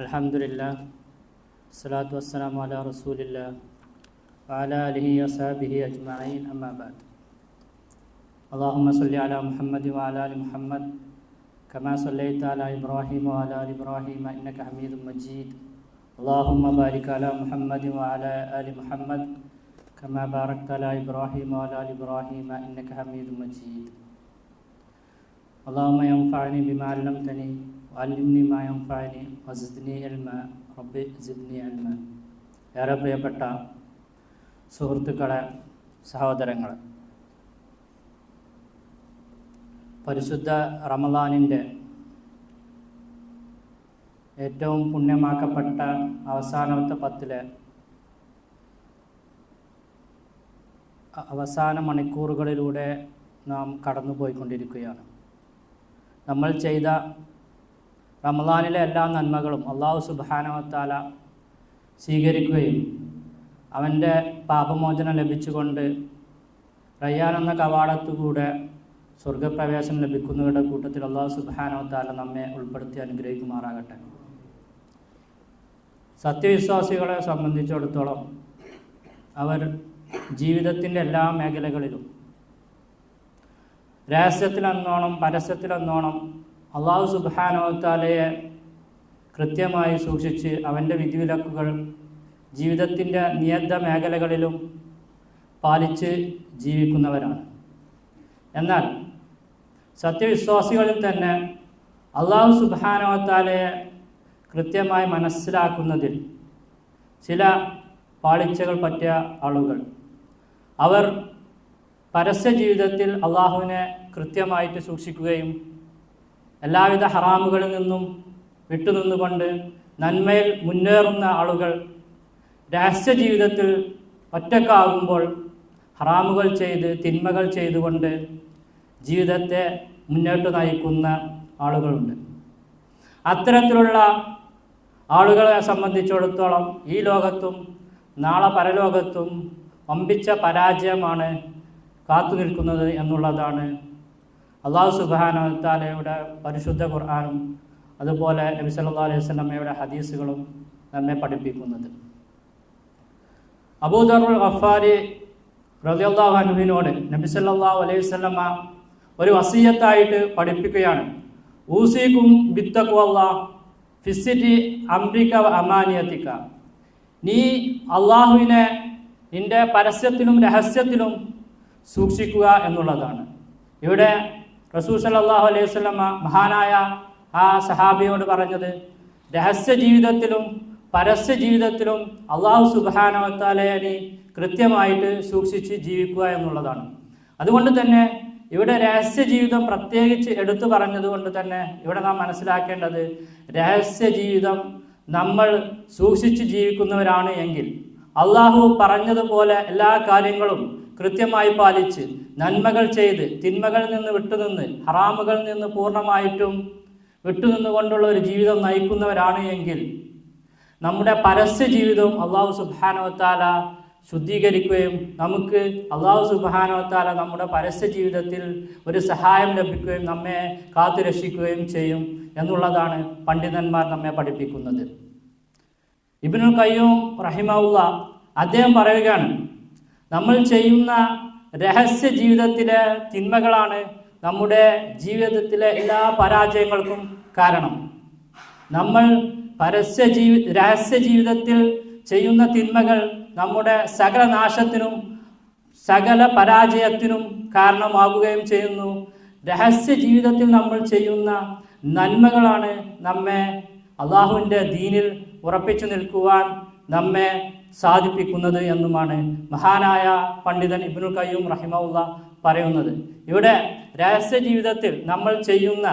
الحمد لله الصلاة والسلام على رسول الله وعلى آله وصحبه أجمعين أما بعد. اللهم صل على محمد وعلى آل محمد كما صليت على إبراهيم وعلى آل إبراهيم إنك حميد مجيد. اللهم بارك على محمد وعلى آل محمد كما باركت على إبراهيم وعلى آل إبراهيم إنك حميد مجيد. اللهم ينفعني بما علمتني വാലിന്നി മായംഫാനി വസദ്നി എൽമ റബ്ബി സിദ്നി അൽമ ഏറെ പ്രിയപ്പെട്ട സുഹൃത്തുക്കളെ സഹോദരങ്ങളെ. പരിശുദ്ധ റമദാനിന്റെ ഏറ്റവും പുണ്യമാക്കപ്പെട്ട അവസാനത്തെ പത്തിലെ അവസാന മണിക്കൂറുകളിലൂടെ നാം കടന്നുപോയിക്കൊണ്ടിരിക്കുകയാണ്. നമ്മൾ ചെയ്ത റമദാനിലെ എല്ലാ നന്മകളും അള്ളാഹു സുബാനവത്താല സ്വീകരിക്കുകയും അവന്റെ പാപമോചനം ലഭിച്ചുകൊണ്ട് റയ്യാൻ എന്ന കവാടത്തുകൂടെ സ്വർഗപ്രവേശനം ലഭിക്കുന്നവരുടെ കൂട്ടത്തിൽ അള്ളാഹു സുബാനവത്താല നമ്മെ ഉൾപ്പെടുത്തി അനുഗ്രഹിക്കുമാറാകട്ടെ. സത്യവിശ്വാസികളെ സംബന്ധിച്ചിടത്തോളം അവർ ജീവിതത്തിന്റെ എല്ലാ മേഖലകളിലും രഹസ്യത്തിലെന്നോണം പരസ്യത്തിലെന്നോണം അള്ളാഹു സുബാനോത്താലയെ കൃത്യമായി സൂക്ഷിച്ച് അവന്റെ വിധിവിലക്കുകൾ ജീവിതത്തിന്റെ നിയത മേഖലകളിലും പാലിച്ച് ജീവിക്കുന്നവരാണ്. എന്നാൽ സത്യവിശ്വാസികളിൽ തന്നെ അള്ളാഹു സുബാനോത്താലയെ കൃത്യമായി മനസ്സിലാക്കുന്നതിൽ ചില പാളിച്ചകൾ പറ്റിയ ആളുകൾ. അവർ പരസ്യ ജീവിതത്തിൽ അള്ളാഹുവിനെ കൃത്യമായിട്ട് സൂക്ഷിക്കുകയും എല്ലാവിധ ഹറാമുകളിൽ നിന്നും വിട്ടുനിന്നുകൊണ്ട് നന്മയിൽ മുന്നേറുന്ന ആളുകൾ രഹസ്യ ജീവിതത്തിൽ ഒറ്റക്കാകുമ്പോൾ ഹറാമുകൾ ചെയ്ത് തിന്മകൾ ചെയ്തുകൊണ്ട് ജീവിതത്തെ മുന്നോട്ട് നയിക്കുന്ന ആളുകളുണ്ട്. അത്തരത്തിലുള്ള ആളുകളെ സംബന്ധിച്ചിടത്തോളം ഈ ലോകത്തും നാളെ പരലോകത്തും വമ്പിച്ച പരാജയമാണ് കാത്തു നിൽക്കുന്നത് എന്നുള്ളതാണ് അള്ളാഹു സുബാനത്താലയുടെ പരിശുദ്ധ ഖുർആാനും അതുപോലെ നബി സല്ലാ അലൈഹി സ്വലമ്മയുടെ ഹദീസുകളും നമ്മെ പഠിപ്പിക്കുന്നത്. അബൂദറുൽ ഗഫാരി റളിയല്ലാഹു അനുവിനോട് നബി സല്ലല്ലാഹു അലൈഹി വസല്ലമ ഒരു വസീയത്തായിട്ട് പഠിപ്പിക്കുകയാണ്. ഊസീക്കും ബിത്തക്കുവല്ല ഫിസിറ്റി അംബിക അമാനിയത്തിക്ക നീ അള്ളാഹുവിനെ നിന്റെ പരസ്യത്തിലും രഹസ്യത്തിലും സൂക്ഷിക്കുക എന്നുള്ളതാണ്. ഇവിടെ റസൂൽ സലാഹു അലൈഹി വസല്ലമ മഹാനായ ആ സഹാബിയോട് പറഞ്ഞത് രഹസ്യ ജീവിതത്തിലും പരസ്യ ജീവിതത്തിലും അള്ളാഹു സുബാനവത്താലയെ കൃത്യമായിട്ട് സൂക്ഷിച്ച് ജീവിക്കുക എന്നുള്ളതാണ്. അതുകൊണ്ട് തന്നെ ഇവിടെ രഹസ്യ ജീവിതം പ്രത്യേകിച്ച് എടുത്തു പറഞ്ഞതുകൊണ്ട് തന്നെ ഇവിടെ നാം മനസ്സിലാക്കേണ്ടത് രഹസ്യ ജീവിതം നമ്മൾ സൂക്ഷിച്ച് ജീവിക്കുന്നവരാണ് എങ്കിൽ അള്ളാഹു പറഞ്ഞതുപോലെ എല്ലാ കാര്യങ്ങളും കൃത്യമായി പാലിച്ച് നന്മകൾ ചെയ്ത് തിന്മകളിൽ നിന്ന് വിട്ടുനിന്ന് ഹറാമുകളിൽ നിന്ന് പൂർണമായിട്ടും വിട്ടുനിന്നുകൊണ്ടുള്ള ഒരു ജീവിതം നയിക്കുന്നവരാണ് എങ്കിൽ നമ്മുടെ പരസ്യ ജീവിതവും അള്ളാഹു സുബാനവത്താല ശുദ്ധീകരിക്കുകയും നമുക്ക് അള്ളാഹു സുബാനവത്താല നമ്മുടെ പരസ്യ ജീവിതത്തിൽ ഒരു സഹായം ലഭിക്കുകയും നമ്മെ കാത്തുരക്ഷിക്കുകയും ചെയ്യും എന്നുള്ളതാണ് പണ്ഡിതന്മാർ നമ്മെ പഠിപ്പിക്കുന്നത്. ഇബിനുൽ കയ്യൂം റഹിമുള്ള അദ്ദേഹം പറയുകയാണ് നമ്മൾ ചെയ്യുന്ന രഹസ്യ ജീവിതത്തിലെ തിന്മകളാണ് നമ്മുടെ ജീവിതത്തിലെ എല്ലാ പരാജയങ്ങൾക്കും കാരണം. നമ്മൾ പരസ്യ ജീവി രഹസ്യ ജീവിതത്തിൽ ചെയ്യുന്ന തിന്മകൾ നമ്മുടെ സകല നാശത്തിനും സകല പരാജയത്തിനും കാരണമാകുകയും ചെയ്യുന്നു. രഹസ്യ ജീവിതത്തിൽ നമ്മൾ ചെയ്യുന്ന നന്മകളാണ് നമ്മെ അള്ളാഹുവിന്റെ ദീനിൽ ഉറപ്പിച്ചു നിൽക്കുവാൻ നമ്മെ സാധിപ്പിക്കുന്നത് എന്നുമാണ് മഹാനായ പണ്ഡിതൻ ഇബ്നുൽ കയ്യൂം റഹിമുള്ള പറയുന്നത്. ഇവിടെ രഹസ്യ ജീവിതത്തിൽ നമ്മൾ ചെയ്യുന്ന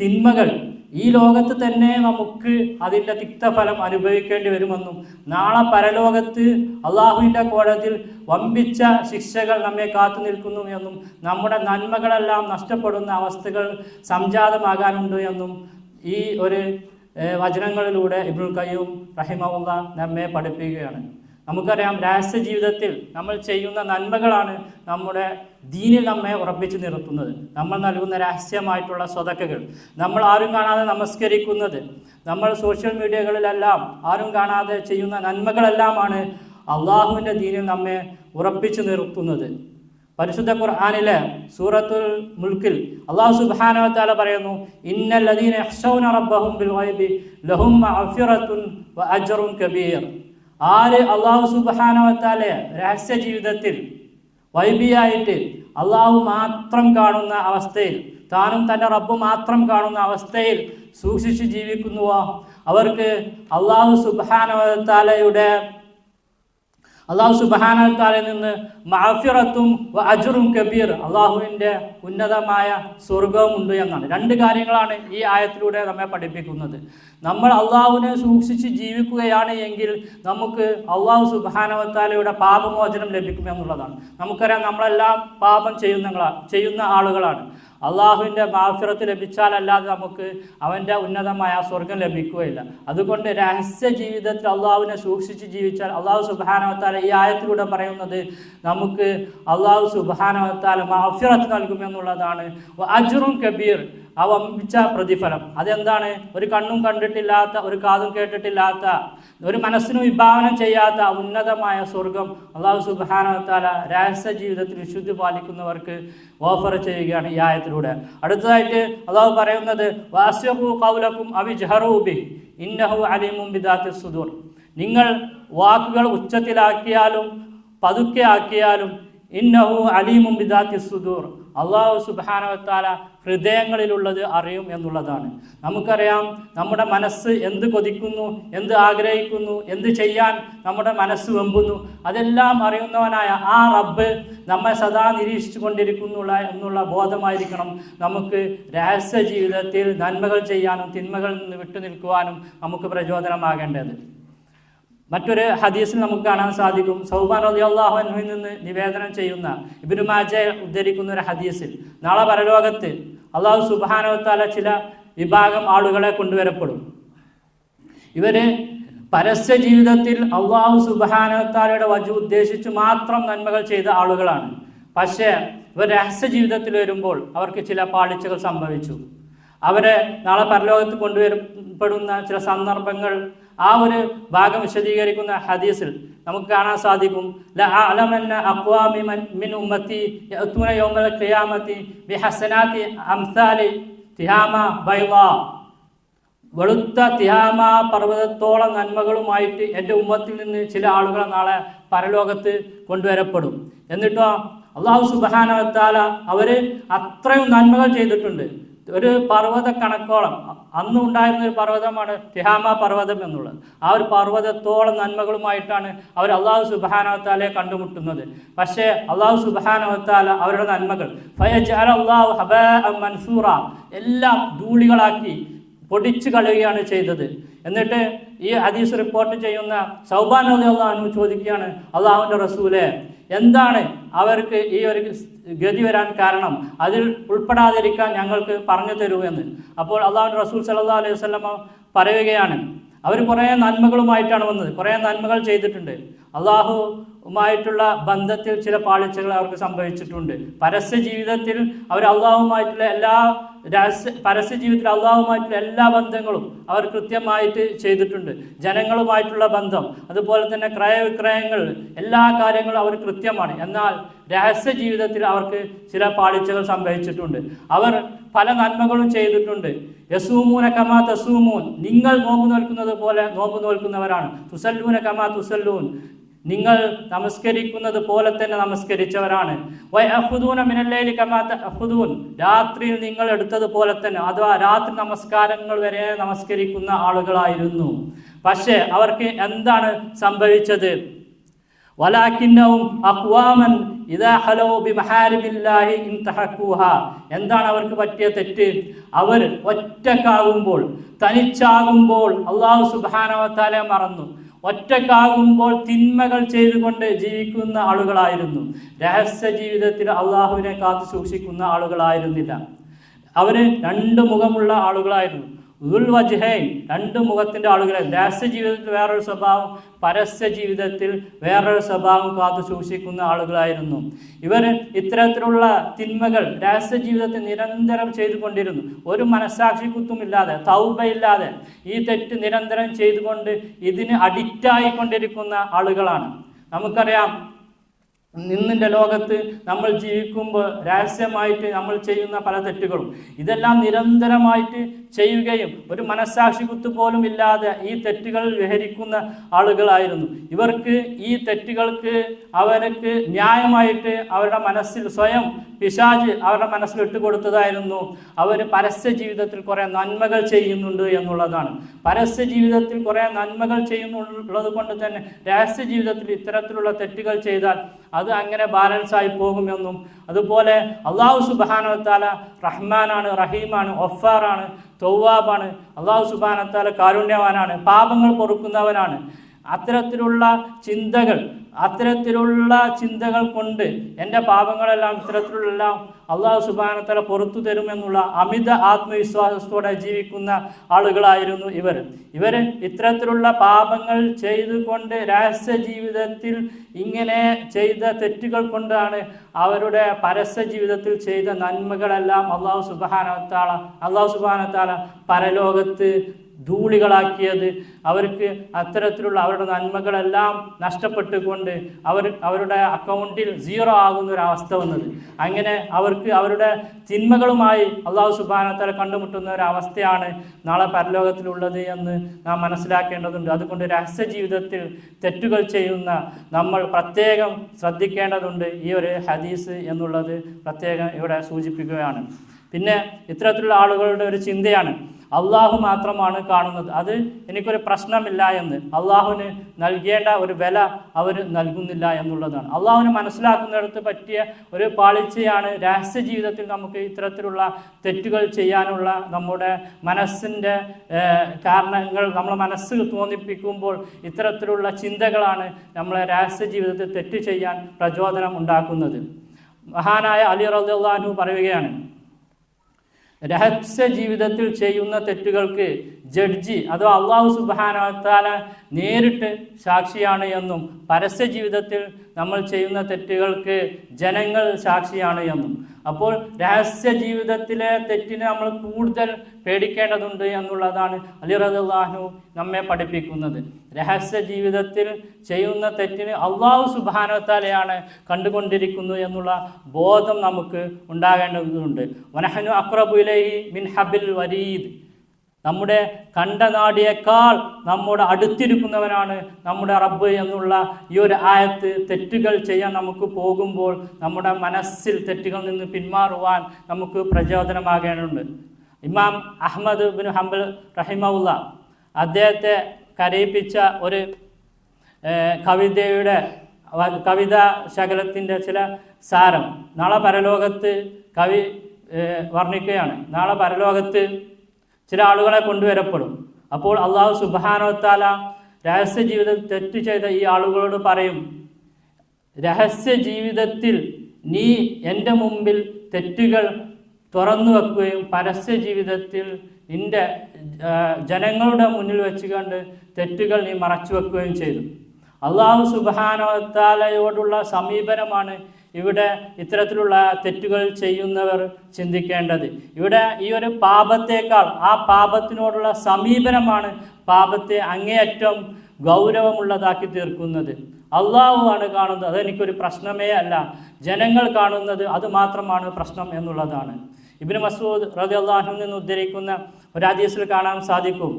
തിന്മകൾ ഈ ലോകത്ത് തന്നെ നമുക്ക് അതിന്റെ തിക്തഫലം അനുഭവിക്കേണ്ടി വരുമെന്നും നാളെ പരലോകത്ത് അള്ളാഹുവിന്റെ കോടതിയിൽ വമ്പിച്ച ശിക്ഷകൾ നമ്മെ കാത്തു നിൽക്കുന്നു എന്നും നമ്മുടെ നന്മകളെല്ലാം നഷ്ടപ്പെടുന്ന അവസ്ഥകൾ സംജാതമാകാനുണ്ട് എന്നും ഈ ഒരു വചനങ്ങളിലൂടെ ഇബ്നുൽ കയ്യൂം റഹിമുള്ള നമ്മെ പഠിപ്പിക്കുകയാണ്. നമുക്കറിയാം രാസ്യ ജീവിതത്തിൽ നമ്മൾ ചെയ്യുന്ന നന്മകളാണ് നമ്മുടെ ദീനിൽ നമ്മെ ഉറപ്പിച്ചു നിർത്തുന്നത്. നമ്മൾ നൽകുന്ന രഹസ്യമായിട്ടുള്ള സ്വതക്കകൾ. നമ്മൾ ആരും കാണാതെ നമസ്കരിക്കുന്നത്. നമ്മൾ സോഷ്യൽ മീഡിയകളിലെല്ലാം ആരും കാണാതെ ചെയ്യുന്ന നന്മകളെല്ലാമാണ് അള്ളാഹുവിന്റെ ദീനിൽ നമ്മെ ഉറപ്പിച്ചു നിർത്തുന്നത്. പരിശുദ്ധ ഖുർആാനിലെ സൂറത്തുൽ മുൽക്കിൽ അള്ളാഹു വതആല പറയുന്നു ഇന്നല്ലദീന കബീർ. ആര് അള്ളാഹു സുബ്ഹാനഹു വതആല രഹസ്യ ജീവിതത്തിൽ വൈബിയായിട്ട് അള്ളാഹു മാത്രം കാണുന്ന അവസ്ഥയിൽ താനും തന്റെ റബ്ബ് മാത്രം കാണുന്ന അവസ്ഥയിൽ സൂക്ഷിച്ച് ജീവിക്കുന്നുവോ? അവർക്ക് അള്ളാഹു സുബാനവത്താലയുടെ അള്ളാഹു സുബാനത്താലിൽ നിന്ന് മാഫിറത്തും അജുറും കബീർ അള്ളാഹുവിന്റെ ഉന്നതമായ സ്വർഗവും ഉണ്ട് എന്നാണ്. രണ്ട് കാര്യങ്ങളാണ് ഈ ആയത്തിലൂടെ നമ്മെ പഠിപ്പിക്കുന്നത്. നമ്മൾ അള്ളാഹുവിനെ സൂക്ഷിച്ച് ജീവിക്കുകയാണ് എങ്കിൽ നമുക്ക് അള്ളാഹു സുബാനവത്താലയുടെ പാപമോചനം ലഭിക്കുമെന്നുള്ളതാണ് നമുക്കറിയാം നമ്മളെല്ലാം പാപം ചെയ്യുന്ന ചെയ്യുന്ന ആളുകളാണ്. അള്ളാഹുവിന്റെ മാഫിറത്ത് ലഭിച്ചാലല്ലാതെ നമുക്ക് അവന്റെ ഉന്നതമായ സ്വർഗം ലഭിക്കുകയില്ല. അതുകൊണ്ട് രഹസ്യ ജീവിതത്തിൽ അള്ളാഹുവിനെ സൂക്ഷിച്ച് ജീവിച്ചാൽ അള്ളാഹു സുബാനവത്താല ഈ ആയത്തിലൂടെ പറയുന്നത് നമുക്ക് അള്ളാഹു സുബാനവത്താല മാഫിറത്ത് നൽകുമെന്നുള്ളതാണ്. അജുറും കബീർ ആ വമ്പിച്ച പ്രതിഫലം. അതെന്താണ്? ഒരു കണ്ണും കണ്ടിട്ടില്ലാത്ത ഒരു കാതും കേട്ടിട്ടില്ലാത്ത ഒരു മനസ്സിനും വിഭാവനം ചെയ്യാത്ത ഉന്നതമായ സ്വർഗം അള്ളാഹു സുബാനത്താല രഹസ്യ ജീവിതത്തിൽ വിശുദ്ധി പാലിക്കുന്നവർക്ക് ഓഫർ ചെയ്യുകയാണ് ഈ ആയത്തിലൂടെ. അടുത്തതായിട്ട് അള്ളാഹു പറയുന്നത് വാസ്യഹു കൗലക്കും അവിജഹറൂബി ഇന്നഹു അലിമും സുദൂർ. നിങ്ങൾ വാക്കുകൾ ഉച്ചത്തിലാക്കിയാലും പതുക്കെ ആക്കിയാലും ഇന്നഹു അലീമും ബിദാത്തി സുദൂർ. അള്ളാഹു സുബാനവത്താല ഹൃദയങ്ങളിലുള്ളത് അറിയും എന്നുള്ളതാണ്. നമുക്കറിയാം നമ്മുടെ മനസ്സ് എന്ത് കൊതിക്കുന്നു എന്ത് ആഗ്രഹിക്കുന്നു എന്ത് ചെയ്യാൻ നമ്മുടെ മനസ്സ് വെമ്പുന്നു. അതെല്ലാം അറിയുന്നവനായ ആ റബ്ബ് നമ്മെ സദാ നിരീക്ഷിച്ചു കൊണ്ടിരിക്കുന്നുള്ള എന്നുള്ള ബോധമായിരിക്കണം നമുക്ക് രഹസ്യ ജീവിതത്തിൽ നന്മകൾ ചെയ്യാനും തിന്മകളിൽ നിന്ന് വിട്ടുനിൽക്കുവാനും നമുക്ക് പ്രചോദനമാകേണ്ടത്. മറ്റൊരു ഹദീസിൽ നമുക്ക് കാണാൻ സാധിക്കും. സൗബാൻ അലി അള്ളാഹുവിൽ നിന്ന് നിവേദനം ചെയ്യുന്ന ഇബിനു മാജ ഉദ്ധരിക്കുന്ന ഒരു ഹദീസിൽ നാളെ പരലോകത്ത് അള്ളാഹു സുബാനവത്താല ചില വിഭാഗം ആളുകളെ കൊണ്ടുവരപ്പെടും. ഇവർ പരസ്യ ജീവിതത്തിൽ അള്ളാഹു സുബാനവത്താലയുടെ വജു ഉദ്ദേശിച്ച് മാത്രം നന്മകൾ ചെയ്ത ആളുകളാണ്. പക്ഷേ ഇവർ രഹസ്യ ജീവിതത്തിൽ വരുമ്പോൾ അവർക്ക് ചില പാളിച്ചകൾ സംഭവിച്ചു. അവരെ നാളെ പരലോകത്ത് കൊണ്ടുവരപ്പെടുന്ന ചില സന്ദർഭങ്ങൾ ആ ഒരു ഭാഗം വിശദീകരിക്കുന്ന ഹദീസിൽ നമുക്ക് കാണാൻ സാധിക്കും. വെളുത്ത തിഹാമ പർവതത്തോളം നന്മകളുമായിട്ട് എന്റെ ഉമ്മത്തിൽ നിന്ന് ചില ആളുകൾ നാളെ പരലോകത്ത് കൊണ്ടുവരപ്പെടും. എന്നിട്ടോ അള്ളാഹു സുബാനവത്താല അവർ അത്രയും നന്മകൾ ചെയ്തിട്ടുണ്ട്. ഒരു പർവത കണക്കോളം അന്ന് ഉണ്ടായിരുന്ന ഒരു പർവതമാണ് തിഹാമ പർവതം എന്നുള്ളത്. ആ ഒരു പർവതത്തോളം നന്മകളുമായിട്ടാണ് അവർ അള്ളാഹു സുബാനവത്താലെ കണ്ടുമുട്ടുന്നത്. പക്ഷേ അള്ളാഹു സുബാനവത്താല അവരുടെ നന്മകൾ മൻസൂറ എല്ലാം ധൂളികളാക്കി പൊടിച്ചു കളയുകയാണ് ചെയ്തത്. എന്നിട്ട് ഈ ഹദീസ് റിപ്പോർട്ട് ചെയ്യുന്ന സൗബാൻ അള്ളാഹു ചോദിക്കുകയാണ് അള്ളാഹുവിന്റെ റസൂലെ എന്താണ് അവർക്ക് ഈ ഒരു ഗതി വരാൻ കാരണം? അതിൽ ഉൾപ്പെടാതിരിക്കാൻ ഞങ്ങൾക്ക് പറഞ്ഞു തരൂ എന്ന്. അപ്പോൾ അള്ളാഹു റസൂൽ സല്ലാ അലൈഹി വസ്ലമ പറയുകയാണ് അവർ കുറേ നന്മകളുമായിട്ടാണ് വന്നത്. കുറേ നന്മകൾ ചെയ്തിട്ടുണ്ട്. അള്ളാഹുമായിട്ടുള്ള ബന്ധത്തിൽ ചില പാളിച്ചകൾ അവർക്ക് സംഭവിച്ചിട്ടുണ്ട്. പരസ്യ ജീവിതത്തിൽ അവർ അള്ളാഹുമായിട്ടുള്ള എല്ലാ രഹസ്യ പരസ്യ ജീവിതത്തിൽ അള്ളാഹുമായിട്ടുള്ള എല്ലാ ബന്ധങ്ങളും അവർ കൃത്യമായിട്ട് ചെയ്തിട്ടുണ്ട്. ജനങ്ങളുമായിട്ടുള്ള ബന്ധം അതുപോലെ തന്നെ ക്രയവിക്രയങ്ങൾ എല്ലാ കാര്യങ്ങളും അവർ കൃത്യമാണ്. എന്നാൽ രഹസ്യ ജീവിതത്തിൽ അവർക്ക് ചില പാളിച്ചകൾ സംഭവിച്ചിട്ടുണ്ട്. അവർ പല നന്മകളും ചെയ്തിട്ടുണ്ട്. യസൂമൂന കമാ തസൂമൂൻ. നിങ്ങൾ നോമ്പ് നോൽക്കുന്നത് പോലെ നോമ്പ് നോൽക്കുന്നവരാണ്. തുസല്ലൂന കമാ തുസല്ലൂൻ. നിങ്ങൾ നമസ്കരിക്കുന്നത് പോലെ തന്നെ നമസ്കരിച്ചവരാണ്. രാത്രിയിൽ നിങ്ങൾ എടുത്തതുപോലെ തന്നെ അഥവാ രാത്രി നമസ്കാരങ്ങൾ വരെ നമസ്കരിക്കുന്ന ആളുകളായിരുന്നു. പക്ഷേ അവർക്ക് എന്താണ് സംഭവിച്ചത്? വലാക്കിന്നവും അക്വാമൻ എന്താണ് അവർക്ക് പറ്റിയ തെറ്റ്? അവർ ഒറ്റക്കാകുമ്പോൾ തനിച്ചാകുമ്പോൾ അള്ളാഹു സുബാനവത്താലെ മറന്നു. ഒറ്റക്കാകുമ്പോൾ തിന്മകൾ ചെയ്തുകൊണ്ട് ജീവിക്കുന്ന ആളുകളായിരുന്നു. രഹസ്യ ജീവിതത്തിൽ അള്ളാഹുവിനെ കാത്തു സൂക്ഷിക്കുന്ന ആളുകളായിരുന്നില്ല. അവർ രണ്ട് മുഖമുള്ള ആളുകളായിരുന്നു. ഉൽ വജ്ഹൈൻ രണ്ട് മുഖത്തിന്റെ ആളുകളെ. ദേശ ജീവിതത്തിൽ വേറൊരു സ്വഭാവം പരസ്യ ജീവിതത്തിൽ വേറൊരു സ്വഭാവം കാത്തു സൂക്ഷിക്കുന്ന ആളുകളായിരുന്നു. ഇവർ ഇത്തരത്തിലുള്ള തിന്മകൾ രഹസ്യ ജീവിതത്തിൽ നിരന്തരം ചെയ്തുകൊണ്ടിരുന്നു. ഒരു മനസ്സാക്ഷി കുത്തുമില്ലാതെ തൗബയില്ലാതെ ഈ തെറ്റ് നിരന്തരം ചെയ്തുകൊണ്ട് ഇതിന് അഡിക്റ്റായിക്കൊണ്ടിരിക്കുന്ന ആളുകളാണ്. നമുക്കറിയാം നിന്നിന്റെ ലോകത്ത് നമ്മൾ ജീവിക്കുമ്പോൾ രഹസ്യമായിട്ട് നമ്മൾ ചെയ്യുന്ന പല തെറ്റുകളും ഇതെല്ലാം നിരന്തരമായിട്ട് ചെയ്യുകയും ഒരു മനസ്സാക്ഷി കുത്ത് പോലും ഇല്ലാതെ ഈ തെറ്റുകൾ വിഹരിക്കുന്ന ആളുകളായിരുന്നു. ഇവർക്ക് ഈ തെറ്റുകൾക്ക് അവർക്ക് ന്യായമായിട്ട് അവരുടെ മനസ്സിൽ സ്വയം പിശാജ് അവരുടെ മനസ്സിൽ ഇട്ടുകൊടുത്തതായിരുന്നു. അവർ പരസ്യ ജീവിതത്തിൽ കുറേ നന്മകൾ ചെയ്യുന്നുണ്ട് എന്നുള്ളതാണ്. പരസ്യ ജീവിതത്തിൽ കുറേ നന്മകൾ ചെയ്യുന്നുള്ളത് കൊണ്ട് തന്നെ രഹസ്യ ജീവിതത്തിൽ ഇത്തരത്തിലുള്ള തെറ്റുകൾ ചെയ്താൽ അത് അങ്ങനെ ബാലൻസ് ആയി പോകുമെന്നും അതുപോലെ അള്ളാഹു സുബാനവത്താല റഹ്മാനാണ് റഹീമാണ് ഒഫാറാണ് തൗവാബാണ്. അള്ളാഹു സുബാനത്താല കാരുണ്യവാനാണ് പാപങ്ങൾ പൊറുക്കുന്നവനാണ്. അത്തരത്തിലുള്ള ചിന്തകൾ അത്തരത്തിലുള്ള ചിന്തകൾ കൊണ്ട് എന്റെ പാപങ്ങളെല്ലാം ഇത്തരത്തിലെല്ലാം അള്ളാഹു സുബാനത്തല പുറത്തു തരുമെന്നുള്ള അമിത ആത്മവിശ്വാസത്തോടെ ജീവിക്കുന്ന ആളുകളായിരുന്നു ഇവർ. ഇവർ ഇത്തരത്തിലുള്ള പാപങ്ങൾ ചെയ്തുകൊണ്ട് രഹസ്യ ജീവിതത്തിൽ ഇങ്ങനെ ചെയ്ത തെറ്റുകൾ കൊണ്ടാണ് അവരുടെ പരസ്യ ജീവിതത്തിൽ ചെയ്ത നന്മകളെല്ലാം അള്ളാഹു സുബാനത്താള അള്ളാഹു സുബാനത്താല പരലോകത്ത് ധൂളികളാക്കിയത്. അവർക്ക് അത്തരത്തിലുള്ള അവരുടെ നന്മകളെല്ലാം നഷ്ടപ്പെട്ടുകൊണ്ട് അവർ അവരുടെ അക്കൗണ്ടിൽ സീറോ ആകുന്ന ഒരു അവസ്ഥ വന്നത്. അങ്ങനെ അവർക്ക് അവരുടെ തിന്മകളുമായി അള്ളാഹു സുബാനത്തല കണ്ടുമുട്ടുന്ന ഒരു അവസ്ഥയാണ് നാളെ പരലോകത്തിലുള്ളത് എന്ന് നാം മനസ്സിലാക്കേണ്ടതുണ്ട്. അതുകൊണ്ട് രഹസ്യ ജീവിതത്തിൽ തെറ്റുകൾ ചെയ്യുന്ന നമ്മൾ പ്രത്യേകം ശ്രദ്ധിക്കേണ്ടതുണ്ട് ഈ ഒരു ഹദീസ് എന്നുള്ളത് പ്രത്യേകം ഇവിടെ സൂചിപ്പിക്കുകയാണ്. പിന്നെ ഇത്തരത്തിലുള്ള ആളുകളുടെ ഒരു ചിന്തയാണ്. അള്ളാഹു മാത്രമാണ് കാണുന്നത്. അത് എനിക്കൊരു പ്രശ്നമില്ല എന്ന്. അള്ളാഹുവിന് നൽകേണ്ട ഒരു വില അവർ നൽകുന്നില്ല എന്നുള്ളതാണ്. അള്ളാഹുവിന് മനസ്സിലാക്കുന്നിടത്ത് പറ്റിയ ഒരു പാളിച്ചയാണ് രഹസ്യ ജീവിതത്തിൽ നമുക്ക് ഇത്തരത്തിലുള്ള തെറ്റുകൾ ചെയ്യാനുള്ള നമ്മുടെ മനസ്സിന്റെ കാരണങ്ങൾ നമ്മളെ മനസ്സ് തോന്നിപ്പിക്കുമ്പോൾ ഇത്തരത്തിലുള്ള ചിന്തകളാണ് നമ്മളെ രഹസ്യ ജീവിതത്തിൽ തെറ്റ് ചെയ്യാൻ പ്രചോദനം ഉണ്ടാക്കുന്നത്. മഹാനായ അലി റദ്ദാഹു പറയുകയാണ് രഹസ്യ ജീവിതത്തിൽ ചെയ്യുന്ന തെറ്റുകൾക്ക് ജഡ്ജി അഥവാ അള്ളാഹു സുബാനത്താല നേരിട്ട് സാക്ഷിയാണ് എന്നും പരസ്യ ജീവിതത്തിൽ നമ്മൾ ചെയ്യുന്ന തെറ്റുകൾക്ക് ജനങ്ങൾ സാക്ഷിയാണ് എന്നും. അപ്പോൾ രഹസ്യ ജീവിതത്തിലെ തെറ്റിനെ നമ്മൾ കൂടുതൽ പേടിക്കേണ്ടതുണ്ട് എന്നുള്ളതാണ് അലി റദാഹു നമ്മെ പഠിപ്പിക്കുന്നത്. രഹസ്യ ജീവിതത്തിൽ ചെയ്യുന്ന തെറ്റിന് അള്ളാഹു സുബാനത്താലെയാണ് കണ്ടുകൊണ്ടിരിക്കുന്നു എന്നുള്ള ബോധം നമുക്ക് ഉണ്ടാകേണ്ടതുണ്ട്. വനഹനു അക്രബുലൈ മിൻ ഹബിൽ വരീദ്. നമ്മുടെ കണ്ട നാടിയേക്കാൾ നമ്മുടെ അടുത്തിരിക്കുന്നവനാണ് നമ്മുടെ റബ്ബ് എന്നുള്ള ഈ ഒരു ആയത്ത് തെറ്റുകൾ ചെയ്യാൻ നമുക്ക് പോകുമ്പോൾ നമ്മുടെ മനസ്സിൽ തെറ്റുകളിൽ നിന്ന് പിന്മാറുവാൻ നമുക്ക് പ്രചോദനമാകേണ്ടതുണ്ട്. ഇമാം അഹമ്മദ് ബിൻ ഹംബൽ റഹിമുല്ല അദ്ദേഹത്തെ കരയിപ്പിച്ച ഒരു കവിതയുടെ കവിത കവിതാ ശകലത്തിന്റെ ചില സാരം നാളെ പരലോകത്ത് കവി വർണിക്കുകയാണ്. നാളെ പരലോകത്ത് ചില ആളുകളെ കൊണ്ടുവരപ്പെടും. അപ്പോൾ അള്ളാഹു സുബാനോത്താല രഹസ്യ ജീവിതം തെറ്റ് ചെയ്ത ഈ ആളുകളോട് പറയും രഹസ്യ ജീവിതത്തിൽ നീ എന്റെ മുമ്പിൽ തെറ്റുകൾ തുറന്നു വെക്കുകയും പരസ്യ ജീവിതത്തിൽ നിന്റെ ജനങ്ങളുടെ മുന്നിൽ വെച്ചുകൊണ്ട് തെറ്റുകൾ നീ മറച്ചു വെക്കുകയും ചെയ്തു. അള്ളാഹു സുബാനോത്താലയോടുള്ള സമീപനമാണ് ഇവിടെ ഇത്തരത്തിലുള്ള തെറ്റുകൾ ചെയ്യുന്നവർ ചിന്തിക്കേണ്ടത്. ഇവിടെ ഈ ഒരു പാപത്തേക്കാൾ ആ പാപത്തിനോടുള്ള സമീപനമാണ് പാപത്തെ അങ്ങേയറ്റം ഗൗരവമുള്ളതാക്കി തീർക്കുന്നത്. അള്ളാഹുവാണ് കാണുന്നത് അതെനിക്കൊരു പ്രശ്നമേ അല്ല. ജനങ്ങൾ കാണുന്നത് അത് മാത്രമാണ് പ്രശ്നം എന്നുള്ളതാണ്. ഇബിന് മസൂദ് റതി അള്ളാഹുവിൽ നിന്ന് ഉദ്ധരിക്കുന്ന ഒരു ഹദീസിൽ കാണാൻ സാധിക്കും.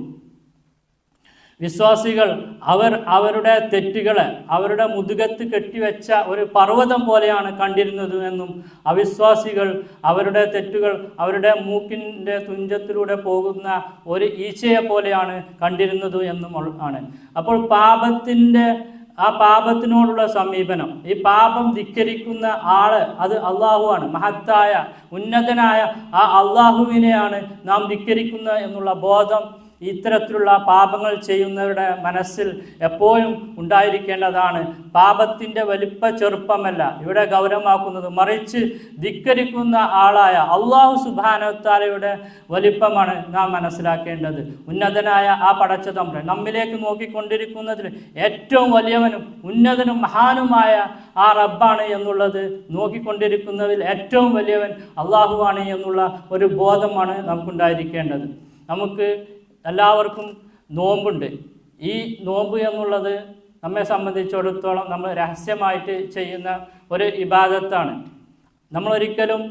വിശ്വാസികൾ അവർ അവരുടെ തെറ്റുകളെ അവരുടെ മുതുകത്ത് കെട്ടിവെച്ച ഒരു പർവതം പോലെയാണ് കണ്ടിരുന്നത് എന്നും അവിശ്വാസികൾ അവരുടെ തെറ്റുകൾ അവരുടെ മൂക്കിന്റെ തുഞ്ചത്തിലൂടെ പോകുന്ന ഒരു ഈച്ചയെ പോലെയാണ് കണ്ടിരുന്നത് എന്നും ആണ്. അപ്പോൾ പാപത്തിന്റെ ആ പാപത്തിനോടുള്ള സമീപനം ഈ പാപം ധിക്കരിക്കുന്ന ആൾ അത് അള്ളാഹുവാണ് മഹത്തായ ഉന്നതനായ ആ അള്ളാഹുവിനെയാണ് നാം ധിക്കരിക്കുന്നത് എന്നുള്ള ബോധം ഇത്തരത്തിലുള്ള പാപങ്ങൾ ചെയ്യുന്നവരുടെ മനസ്സിൽ എപ്പോഴും ഉണ്ടായിരിക്കേണ്ടതാണ്. പാപത്തിന്റെ വലിപ്പ ചെറുപ്പമല്ല. ഇവിടെ ഗൗരവമാക്കുന്നത് മറിച്ച് ധിക്കരിക്കുന്ന ആളായ അള്ളാഹു സുബാനത്താലയുടെ വലിപ്പമാണ് നാം മനസ്സിലാക്കേണ്ടത്. ഉന്നതനായ ആ പടച്ച തമ്പുരാൻ നമ്മിലേക്ക് നോക്കിക്കൊണ്ടിരിക്കുന്നതിൽ ഏറ്റവും വലിയവനും ഉന്നതനും മഹാനുമായ ആ റബ്ബാണ് എന്നുള്ളത് നോക്കിക്കൊണ്ടിരിക്കുന്നതിൽ ഏറ്റവും വലിയവൻ അള്ളാഹുവാണ് എന്നുള്ള ഒരു ബോധമാണ് നമുക്കുണ്ടായിരിക്കേണ്ടത്. നമുക്ക് എല്ലാവർക്കും നോമ്പുണ്ട്. ഈ നോമ്പ് എന്നുള്ളത് നമ്മെ സംബന്ധിച്ചിടത്തോളം നമ്മൾ രഹസ്യമായിട്ട് ചെയ്യുന്ന ഒരു ഇബാദത്താണ്. നമ്മളൊരിക്കലും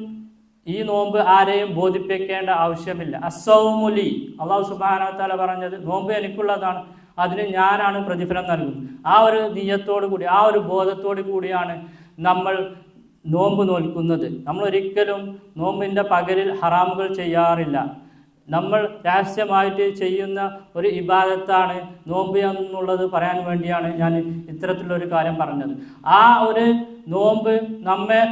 ഈ നോമ്പ് ആരെയും ബോധിപ്പിക്കേണ്ട ആവശ്യമില്ല. അസൗമുലി അള്ളാഹു സുബാനത്താല പറഞ്ഞത് നോമ്പ് എനിക്കുള്ളതാണ്. അതിന് ഞാനാണ് പ്രതിഫലം നൽകുന്നത്. ആ ഒരു നീയത്തോടു കൂടി ആ ഒരു ബോധത്തോടു കൂടിയാണ് നമ്മൾ നോമ്പ് നോൽക്കുന്നത്. നമ്മൾ ഒരിക്കലും നോമ്പിന്റെ പകലിൽ ഹറാമുകൾ ചെയ്യാറില്ല. നമ്മൾ രഹസ്യമായിട്ട് ചെയ്യുന്ന ഒരു ഇബാദത്താണ് നോമ്പ് എന്നുള്ളത് പറയാൻ വേണ്ടിയാണ് ഞാൻ ഇത്തരത്തിലൊരു കാര്യം പറഞ്ഞത്. ആ ഒരു നോമ്പ് നമ്മെ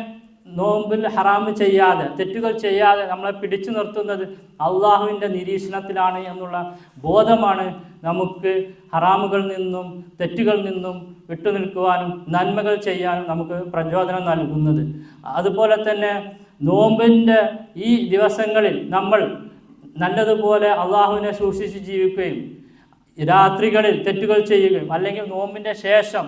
നോമ്പിൽ ഹറാമ് ചെയ്യാതെ തെറ്റുകൾ ചെയ്യാതെ നമ്മളെ പിടിച്ചു നിർത്തുന്നത് അള്ളാഹുവിന്റെ നിരീക്ഷണത്തിലാണ് എന്നുള്ള ബോധമാണ് നമുക്ക് ഹറാമുകളിൽ നിന്നും തെറ്റുകളിൽ നിന്നും വിട്ടുനിൽക്കുവാനും നന്മകൾ ചെയ്യാനും നമുക്ക് പ്രചോദനം നൽകുന്നത്. അതുപോലെ തന്നെ നോമ്പിന്റെ ഈ ദിവസങ്ങളിൽ നമ്മൾ നല്ലതുപോലെ അള്ളാഹുവിനെ സൂക്ഷിച്ച് ജീവിക്കുകയും രാത്രികളിൽ തെറ്റുകൾ ചെയ്യുകയും അല്ലെങ്കിൽ നോമ്പിന്റെ ശേഷം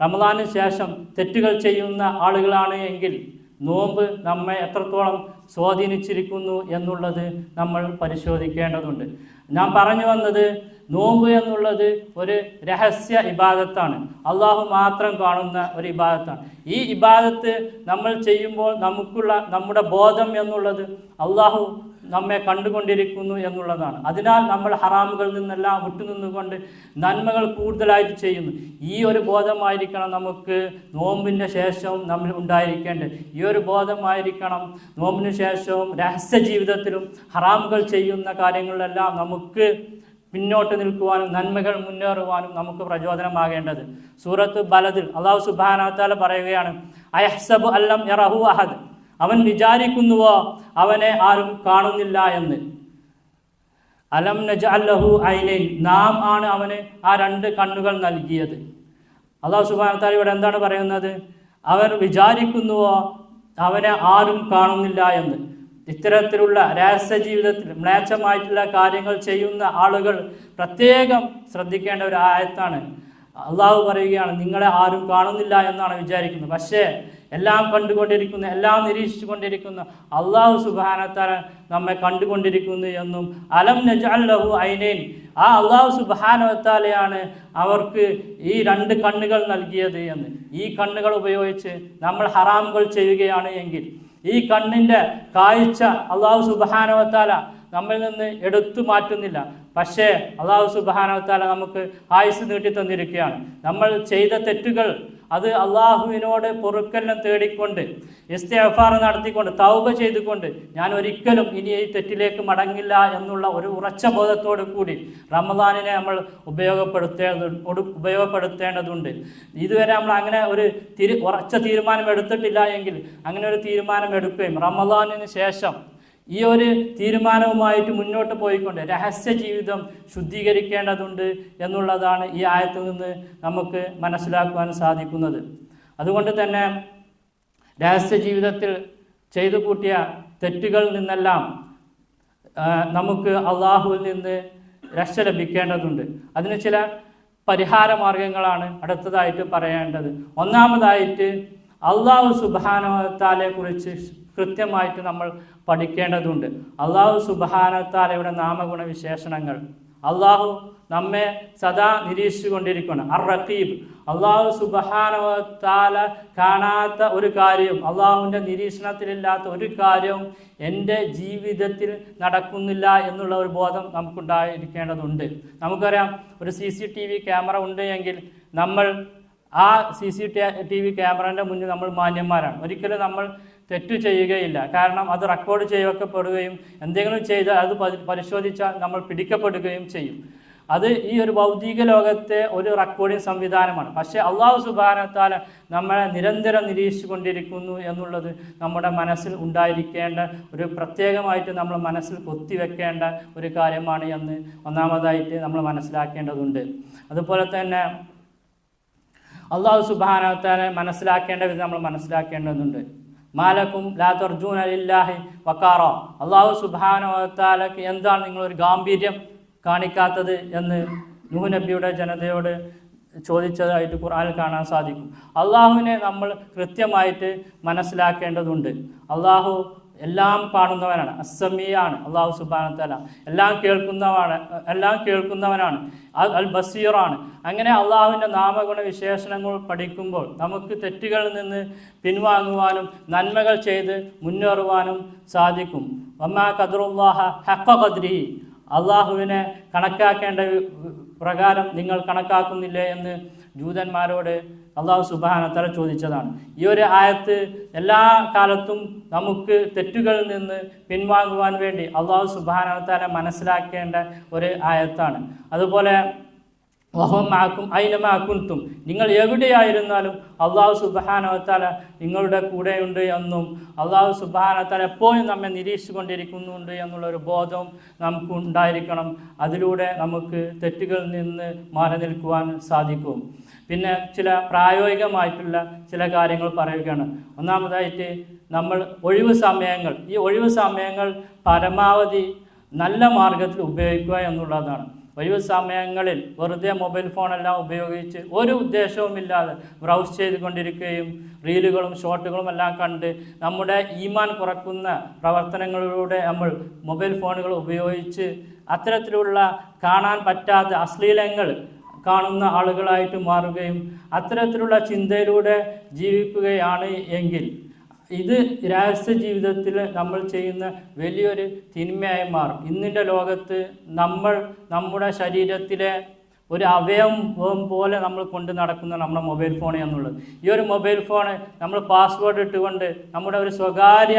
റമദാനു ശേഷം തെറ്റുകൾ ചെയ്യുന്ന ആളുകളാണ് എങ്കിൽ നോമ്പ് നമ്മെ എത്രത്തോളം സ്വാധീനിച്ചിരിക്കുന്നു എന്നുള്ളത് നമ്മൾ പരിശോധിക്കേണ്ടതുണ്ട്. ഞാൻ പറഞ്ഞു വന്നത് നോമ്പ് എന്നുള്ളത് ഒരു രഹസ്യ ഇബാദത്താണ്. അള്ളാഹു മാത്രം കാണുന്ന ഒരു ഇബാദത്താണ്. ഈ ഇബാദത്ത് നമ്മൾ ചെയ്യുമ്പോൾ നമുക്കുള്ള നമ്മുടെ ബോധം എന്നുള്ളത് അള്ളാഹു നമ്മെ കണ്ടുകൊണ്ടിരിക്കുന്നു എന്നുള്ളതാണ്. അതിനാൽ നമ്മൾ ഹറാമുകളിൽ നിന്നെല്ലാം വിട്ടുനിന്നുകൊണ്ട് നന്മകൾ കൂടുതലായിട്ട് ചെയ്യുന്നു. ഈ ഒരു ബോധമായിരിക്കണം നമുക്ക് നോമ്പിന് ശേഷവും നമ്മൾ ഉണ്ടായിരിക്കേണ്ടത്. ഈ ഒരു ബോധമായിരിക്കണം നോമ്പിന് ശേഷവും രഹസ്യ ജീവിതത്തിലും ഹറാമുകൾ ചെയ്യുന്ന കാര്യങ്ങളിലെല്ലാം നമുക്ക് പിന്നോട്ട് നിൽക്കുവാനും നന്മകൾ മുന്നേറുവാനും നമുക്ക് പ്രചോദനമാകേണ്ടത്. സൂറത്ത് ബലദിൽ അള്ളാഹു സുബാനാത്താല പറയുകയാണ് അയഹ്സബു അല്ലം യറഹു അഹദ്. അവൻ വിചാരിക്കുന്നുവോ അവനെ ആരും കാണുന്നില്ല എന്ന്. അലം നജ അല്ലഹു ഐനൈൻ. നാം ആണ് അവന് ആ രണ്ട് കണ്ണുകൾ നൽകിയത്. അള്ളാഹു സുബാനത്താൽ ഇവിടെ എന്താണ് പറയുന്നത്? അവർ വിചാരിക്കുന്നുവോ അവനെ ആരും കാണുന്നില്ല എന്ന്. ഇത്തരത്തിലുള്ള രഹസ്യ ജീവിതത്തിൽ മ്ലേച്ഛമായിട്ടുള്ള കാര്യങ്ങൾ ചെയ്യുന്ന ആളുകൾ പ്രത്യേകം ശ്രദ്ധിക്കേണ്ട ഒരു ആയത്താണ്. അള്ളാഹു പറയുകയാണ് നിങ്ങളെ ആരും കാണുന്നില്ല എന്നാണ് വിചാരിക്കുന്നത്. പക്ഷേ എല്ലാം കണ്ടുകൊണ്ടിരിക്കുന്ന എല്ലാം നിരീക്ഷിച്ചു കൊണ്ടിരിക്കുന്ന അള്ളാഹു സുബാനത്താര നമ്മെ കണ്ടുകൊണ്ടിരിക്കുന്നു എന്നും അലം നജഅല്ലഹു ഐനൈൻ. ആ അള്ളാഹു സുബാനവത്താലയാണ് അവർക്ക് ഈ രണ്ട് കണ്ണുകൾ നൽകിയത് എന്ന്. ഈ കണ്ണുകൾ ഉപയോഗിച്ച് നമ്മൾ ഹറാമുകൾ ചെയ്യുകയാണ് എങ്കിൽ ഈ കണ്ണിന്റെ കാഴ്ച അള്ളാഹു സുബാനവത്താല നമ്മിൽ നിന്ന് എടുത്തു മാറ്റുന്നില്ല. പക്ഷേ അള്ളാഹു സുബാനവത്താല നമുക്ക് ആയുസ് നീട്ടി തന്നിരിക്കുകയാണ്. നമ്മൾ ചെയ്ത തെറ്റുകൾ അത് അള്ളാഹുവിനോട് പൊറുക്കെല്ലാം തേടിക്കൊണ്ട് ഇസ്തഫാർ നടത്തിക്കൊണ്ട് തൗബ ചെയ്തുകൊണ്ട് ഞാൻ ഒരിക്കലും ഇനി ഈ തെറ്റിലേക്ക് മടങ്ങില്ല എന്നുള്ള ഒരു ഉറച്ച ബോധത്തോടു കൂടി റമദാനിനെ നമ്മൾ ഉപയോഗപ്പെടുത്തേണ്ട ഉപയോഗപ്പെടുത്തേണ്ടതുണ്ട്. ഇതുവരെ നമ്മൾ അങ്ങനെ ഒരു തിരു ഉറച്ച തീരുമാനം എടുത്തിട്ടില്ല എങ്കിൽ അങ്ങനെ ഒരു തീരുമാനം എടുക്കുകയും റമദാനിന് ശേഷം ഈ ഒരു തീരുമാനവുമായിട്ട് മുന്നോട്ട് പോയിക്കൊണ്ട് രഹസ്യ ജീവിതം ശുദ്ധീകരിക്കേണ്ടതുണ്ട് എന്നുള്ളതാണ് ഈ ആയത്തിൽ നിന്ന് നമുക്ക് മനസ്സിലാക്കുവാൻ സാധിക്കുന്നത്. അതുകൊണ്ട് തന്നെ രഹസ്യ ജീവിതത്തിൽ ചെയ്തു കൂട്ടിയ തെറ്റുകളിൽ നിന്നെല്ലാം നമുക്ക് അള്ളാഹുവിൽ നിന്ന് രക്ഷ ലഭിക്കേണ്ടതുണ്ട്. അതിന് ചില പരിഹാര മാർഗങ്ങളാണ് അടുത്തതായിട്ട് പറയേണ്ടത്. ഒന്നാമതായിട്ട് അള്ളാഹു സുബാനത്താലെ കുറിച്ച് കൃത്യമായിട്ട് നമ്മൾ പഠിക്കേണ്ടതുണ്ട്. അള്ളാഹു സുബാനത്താലയുടെ നാമഗുണ വിശേഷണങ്ങൾ അള്ളാഹു നമ്മെ സദാ നിരീക്ഷിച്ചുകൊണ്ടിരിക്കണം അർ റഖീബ് അള്ളാഹു സുബഹാനവത്താല കാണാത്ത ഒരു കാര്യവും അള്ളാഹുവിന്റെ നിരീക്ഷണത്തിലില്ലാത്ത ഒരു കാര്യവും എന്റെ ജീവിതത്തിൽ നടക്കുന്നില്ല എന്നുള്ള ഒരു ബോധം നമുക്കുണ്ടായിരിക്കേണ്ടതുണ്ട്. നമുക്കറിയാം ഒരു C C T V camera ഉണ്ട് എങ്കിൽ നമ്മൾ ആ സി സി ടി വി ക്യാമറേന്റെ മുന്നിൽ നമ്മൾ മാന്യന്മാരാണ്. ഒരിക്കലും നമ്മൾ തെറ്റു ചെയ്യുകയില്ല. കാരണം അത് റെക്കോർഡ് ചെയ്യപ്പെടുകയും എന്തെങ്കിലും ചെയ്താൽ അത് പരി- പരിശോധിച്ചാൽ നമ്മൾ പിടിക്കപ്പെടുകയും ചെയ്യും. അത് ഈ ഒരു ഭൗതിക ലോകത്തെ ഒരു റെക്കോർഡിംഗ് സംവിധാനമാണ്. പക്ഷേ അള്ളാഹു സുബാനത്താൽ നമ്മളെ നിരന്തരം നിരീക്ഷിച്ചുകൊണ്ടിരിക്കുന്നു എന്നുള്ളത് നമ്മുടെ മനസ്സിൽ ഉണ്ടായിരിക്കേണ്ട ഒരു പ്രത്യേകമായിട്ട് നമ്മൾ മനസ്സിൽ കൊത്തിവെക്കേണ്ട ഒരു കാര്യമാണ് എന്ന് ഒന്നാമതായിട്ട് നമ്മൾ മനസ്സിലാക്കേണ്ടതുണ്ട്. അതുപോലെ തന്നെ അള്ളാഹു സുബാനത്താലെ മനസ്സിലാക്കേണ്ട വിധം നമ്മൾ മനസ്സിലാക്കേണ്ടതുണ്ട്. മാലക്കും ലാ അലില്ലാഹി ലില്ലാഹി വക്കാറോ അള്ളാഹു സുബാനത്താലക്ക് എന്താണ് നിങ്ങളൊരു ഗാംഭീര്യം കാണിക്കാത്തത് എന്ന് നൂഹ് നബിയുടെ ജനതയോട് ചോദിച്ചതായിട്ട് ഖുർആനിൽ കാണാൻ സാധിക്കും. അള്ളാഹുവിനെ നമ്മൾ കൃത്യമായിട്ട് മനസ്സിലാക്കേണ്ടതുണ്ട്. അള്ളാഹു എല്ലാം കാണുന്നവനാണ് അസമിയാണ് അള്ളാഹു സുബാനത്തല എല്ലാം കേൾക്കുന്നവാണ് എല്ലാം കേൾക്കുന്നവനാണ്. അൽ ബസീറാണ്. അങ്ങനെ അള്ളാഹുവിന്റെ നാമഗുണ വിശേഷണങ്ങൾ പഠിക്കുമ്പോൾ നമുക്ക് തെറ്റുകളിൽ നിന്ന് പിൻവാങ്ങുവാനും നന്മകൾ ചെയ്ത് മുന്നേറുവാനും സാധിക്കും. ഒമാ ഖദറുല്ലാഹ ഹക്ക ഖദ്രി. അള്ളാഹുവിനെ കണക്കാക്കേണ്ട പ്രകാരം നിങ്ങൾ കണക്കാക്കുന്നില്ലേ എന്ന് ജൂതന്മാരോട് അള്ളാഹു സുബാനത്തല ചോദിച്ചതാണ്. ഈ ഒരു ആയത്ത് എല്ലാ കാലത്തും നമുക്ക് തെറ്റുകളിൽ നിന്ന് പിൻവാങ്ങുവാൻ വേണ്ടി അള്ളാഹു സുബാനത്തല മനസ്സിലാക്കേണ്ട ഒരു ആയത്താണ്. അതുപോലെ വഹമാക്കും അയിനമാക്കുൻതും നിങ്ങൾ എവിടെയായിരുന്നാലും അള്ളാഹു സുബാനവത്താല നിങ്ങളുടെ കൂടെയുണ്ട് എന്നും അള്ളാഹു സുബാനത്താല എപ്പോഴും നമ്മെ നിരീക്ഷിച്ചുകൊണ്ടിരിക്കുന്നുണ്ട് എന്നുള്ള ഒരു ബോധം നമുക്ക് ഉണ്ടായിരിക്കണം. അതിലൂടെ നമുക്ക് തെറ്റുകളിൽ നിന്ന് മാറി നിൽക്കുവാൻ സാധിക്കും. പിന്നെ ചില പ്രായോഗികമായിട്ടുള്ള ചില കാര്യങ്ങൾ പറയുകയാണ്. ഒന്നാമതായിട്ട് നമ്മൾ ഒഴിവ് സമയങ്ങൾ ഈ ഒഴിവ് സമയങ്ങൾ പരമാവധി നല്ല മാർഗത്തിൽ ഉപയോഗിക്കുക എന്നുള്ളതാണ്. ഒഴിവ് സമയങ്ങളിൽ വെറുതെ മൊബൈൽ ഫോണെല്ലാം ഉപയോഗിച്ച് ഒരു ഉദ്ദേശവുമില്ലാതെ ബ്രൗസ് ചെയ്തുകൊണ്ടിരിക്കുകയും റീലുകളും ഷോർട്ടുകളും എല്ലാം കണ്ട് നമ്മുടെ ഈമാൻ കുറക്കുന്ന പ്രവർത്തനങ്ങളിലൂടെ നമ്മൾ മൊബൈൽ ഫോണുകൾ ഉപയോഗിച്ച് അത്തരത്തിലുള്ള കാണാൻ പറ്റാത്ത അശ്ലീലങ്ങൾ കാണുന്ന ആളുകളായിട്ട് മാറുകയും അത്തരത്തിലുള്ള ചിന്തയിലൂടെ ജീവിക്കുകയാണ് എങ്കിൽ ഇത് രഹസ്യ ജീവിതത്തിൽ നമ്മൾ ചെയ്യുന്ന വലിയൊരു തിന്മയായി മാറും. ഇന്നിന്റെ ലോകത്ത് നമ്മൾ നമ്മുടെ ശരീരത്തിലെ ഒരു അവയവം പോലെ നമ്മൾ കൊണ്ട് നടക്കുന്ന നമ്മുടെ മൊബൈൽ ഫോൺ എന്നുള്ളത്. ഈ ഒരു മൊബൈൽ ഫോൺ നമ്മൾ പാസ്വേഡ് ഇട്ടുകൊണ്ട് നമ്മുടെ ഒരു സ്വകാര്യ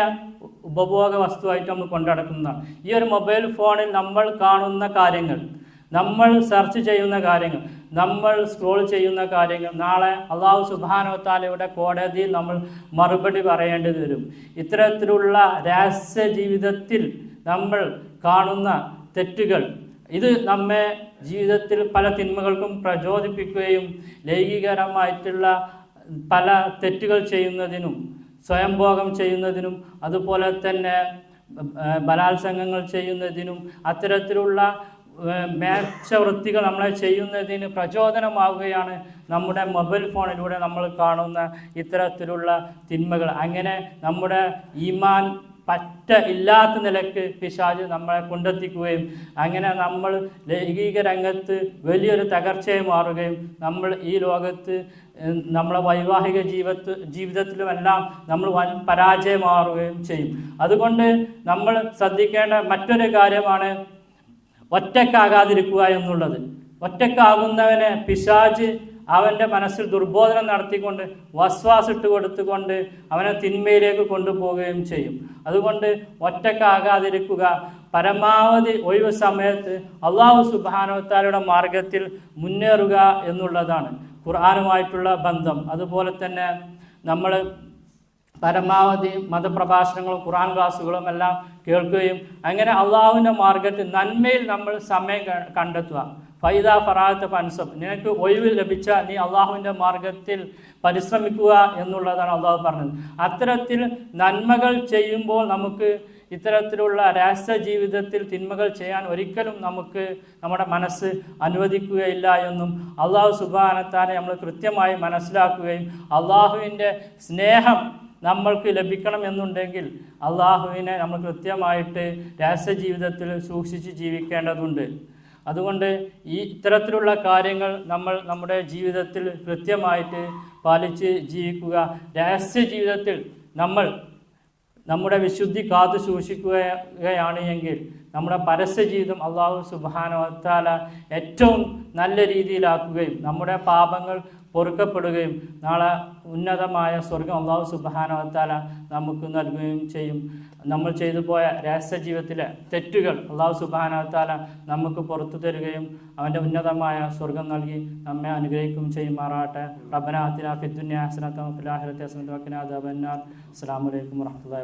ഉപഭോഗ വസ്തുവായിട്ട് നമ്മൾ കൊണ്ടു നടക്കുന്നതാണ്. ഈ ഒരു മൊബൈൽ ഫോണിൽ നമ്മൾ കാണുന്ന കാര്യങ്ങൾ നമ്മൾ സെർച്ച് ചെയ്യുന്ന കാര്യങ്ങൾ നമ്മൾ സ്ക്രോൾ ചെയ്യുന്ന കാര്യങ്ങൾ നാളെ അള്ളാഹു സുബാനോത്താലയുടെ കോടതിയിൽ നമ്മൾ മറുപടി പറയേണ്ടി വരും. ഇത്തരത്തിലുള്ള രഹസ്യ ജീവിതത്തിൽ നമ്മൾ കാണുന്ന തെറ്റുകൾ ഇത് നമ്മെ ജീവിതത്തിൽ പല തിന്മകൾക്കും പ്രചോദിപ്പിക്കുകയും ലൈംഗികരമായിട്ടുള്ള പല തെറ്റുകൾ ചെയ്യുന്നതിനും സ്വയംഭോഗം ചെയ്യുന്നതിനും അതുപോലെ തന്നെ ബലാത്സംഗങ്ങൾ ചെയ്യുന്നതിനും അത്തരത്തിലുള്ള മേച്ചവൃത്തികൾ നമ്മളെ ചെയ്യുന്നതിന് പ്രചോദനമാവുകയാണ് നമ്മുടെ മൊബൈൽ ഫോണിലൂടെ നമ്മൾ കാണുന്ന ഇത്തരത്തിലുള്ള തിന്മകൾ. അങ്ങനെ നമ്മുടെ ഈമാൻ പറ്റ ഇല്ലാത്ത നിലയ്ക്ക് പിശാജ് നമ്മളെ കൊണ്ടെത്തിക്കുകയും അങ്ങനെ നമ്മൾ ലൈംഗിക രംഗത്ത് വലിയൊരു തകർച്ചയായി മാറുകയും നമ്മൾ ഈ ലോകത്ത് നമ്മളെ വൈവാഹിക ജീവിത ജീവിതത്തിലുമെല്ലാം നമ്മൾ വൻ പരാജയമാറുകയും ചെയ്യും. അതുകൊണ്ട് നമ്മൾ ശ്രദ്ധിക്കേണ്ട മറ്റൊരു കാര്യമാണ് ഒറ്റക്കാകാതിരിക്കുക എന്നുള്ളത്. ഒറ്റക്കാകുന്നവനെ പിശാജ് അവന്റെ മനസ്സിൽ ദുർബോധനം നടത്തിക്കൊണ്ട് വസ്വാസിട്ട് കൊടുത്തുകൊണ്ട് അവനെ തിന്മയിലേക്ക് കൊണ്ടുപോവുകയും ചെയ്യും. അതുകൊണ്ട് ഒറ്റക്കാകാതിരിക്കുക പരമാവധി ഒഴിവ് സമയത്ത് അള്ളാഹു സുബാനോത്താലയുടെ മാർഗത്തിൽ മുന്നേറുക എന്നുള്ളതാണ് ഖുർആാനുമായിട്ടുള്ള ബന്ധം. അതുപോലെ തന്നെ നമ്മൾ പരമാവധി മതപ്രഭാഷണങ്ങളും ഖുറാൻ ക്ലാസ്സുകളും എല്ലാം കേൾക്കുകയും അങ്ങനെ അള്ളാഹുവിന്റെ മാർഗത്തിൽ നന്മയിൽ നമ്മൾ സമയം കണ്ടെത്തുക. ഫൈദ ഫറാത്ത് ഫൻസം. നിനക്ക് ഒഴിവ് ലഭിച്ച നീ അള്ളാഹുവിന്റെ മാർഗത്തിൽ പരിശ്രമിക്കുക എന്നുള്ളതാണ് അള്ളാഹു പറഞ്ഞത്. അത്തരത്തിൽ നന്മകൾ ചെയ്യുമ്പോൾ നമുക്ക് ഇത്തരത്തിലുള്ള രഹസ്യ ജീവിതത്തിൽ തിന്മകൾ ചെയ്യാൻ ഒരിക്കലും നമുക്ക് നമ്മുടെ മനസ്സ് അനുവദിക്കുകയില്ല എന്നും അള്ളാഹു സുബാനത്താനെ നമ്മൾ കൃത്യമായി മനസ്സിലാക്കുകയും അള്ളാഹുവിന്റെ സ്നേഹം നമ്മൾക്ക് ലഭിക്കണം എന്നുണ്ടെങ്കിൽ അള്ളാഹുവിനെ നമ്മൾ കൃത്യമായിട്ട് രഹസ്യ ജീവിതത്തിൽ സൂക്ഷിച്ച് ജീവിക്കേണ്ടതുണ്ട്. അതുകൊണ്ട് ഈ ഇത്തരത്തിലുള്ള കാര്യങ്ങൾ നമ്മൾ നമ്മുടെ ജീവിതത്തിൽ കൃത്യമായിട്ട് പാലിച്ച് ജീവിക്കുക. രഹസ്യ ജീവിതത്തിൽ നമ്മൾ നമ്മുടെ വിശുദ്ധി കാത്തു സൂക്ഷിക്കുകയാണ് എങ്കിൽ നമ്മുടെ പരസ്യ ജീവിതം അള്ളാഹു സുബാനോത്താല ഏറ്റവും നല്ല രീതിയിലാക്കുകയും നമ്മുടെ പാപങ്ങൾ പൊറുക്കപ്പെടുകയും നാളെ ഉന്നതമായ സ്വർഗം അള്ളാഹു സുബാനവത്താല നമുക്ക് നൽകുകയും ചെയ്യും. നമ്മൾ ചെയ്തു പോയ രഹസ്യ ജീവിതത്തിലെ തെറ്റുകൾ അള്ളാഹു സുബാനവത്താല നമുക്ക് പുറത്തു തരികയും അവന്റെ ഉന്നതമായ സ്വർഗം നൽകി നമ്മെ അനുഗ്രഹിക്കുകയും ചെയ്യുമാറാട്ടെ റബന അത്തിന ഫിദ്ദുന്യ ഹസനത്തം ഫിലാഹിറത്തെ ഹസനത്തം വക്കിന അദാബന്നാർ അസ്സലാമു അലൈക്കും വറഹ്മത്തുള്ളാഹി